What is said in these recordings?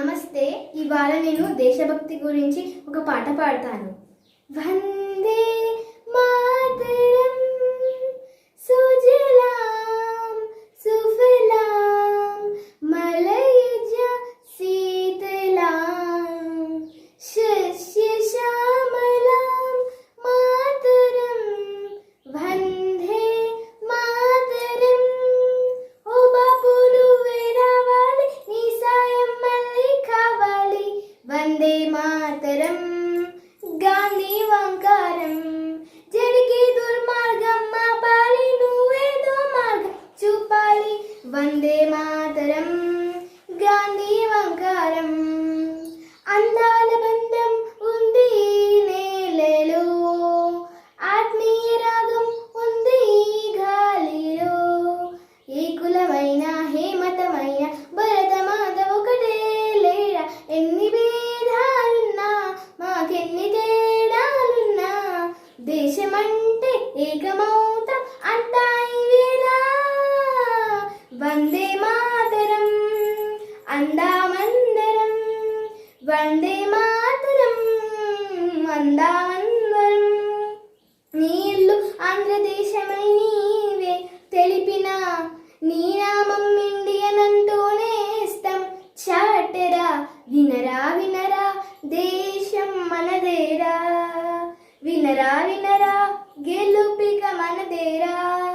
నమస్తే ఇవాళ నేను దేశభక్తి గురించి ఒక పాట పాడతాను. వందే మాతరం వందే మాతరం గాంధీ వంకారం. అందాల బంధం ఉంది నేలలో ఆత్మీయ రాగం ఉంది గాలిలో. ఏ కులమైన హే మతమైన భరతమాత ఒకటే లేరా ఎన్ని భేదాలున్నా మాకెన్ని తేడాలున్నా దేశమంటే ఏకమౌత అంతా ఇవే వందే మాతరం అందామందరం. వందే మాతరం అందామందరం. నీళ్ళు ఆంధ్రదేశమై నీవే తెలిపిన నీ నామం ఇండియనంటూనే ఇష్టం. చాటరా వినరా వినరా దేశం మనదేరా. వినరా వినరా గెలుపిక మనదేరా.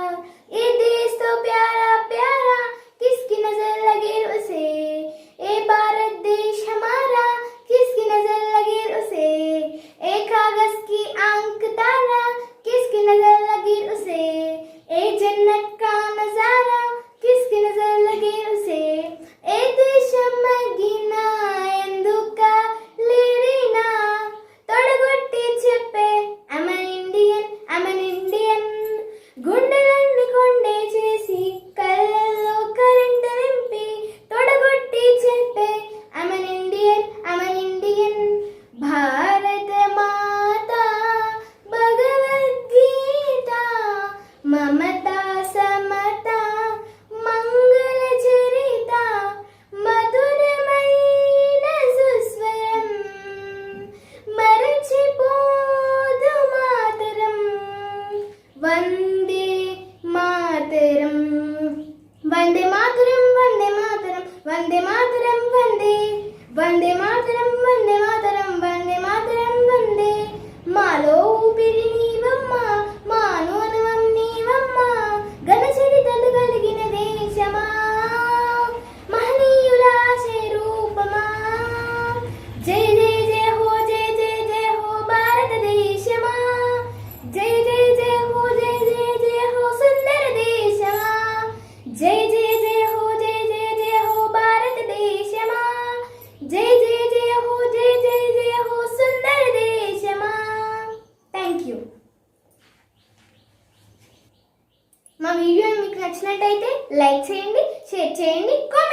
మాతరం వందే మాతరం వందే మాతరం వందే మాతరం వందే వందే మాతరం థ్యాంక్ యూ మా వీడియో మీకు నచ్చినట్టయితే లైక్ చేయండి షేర్ చేయండి కామెంట్ చేయండి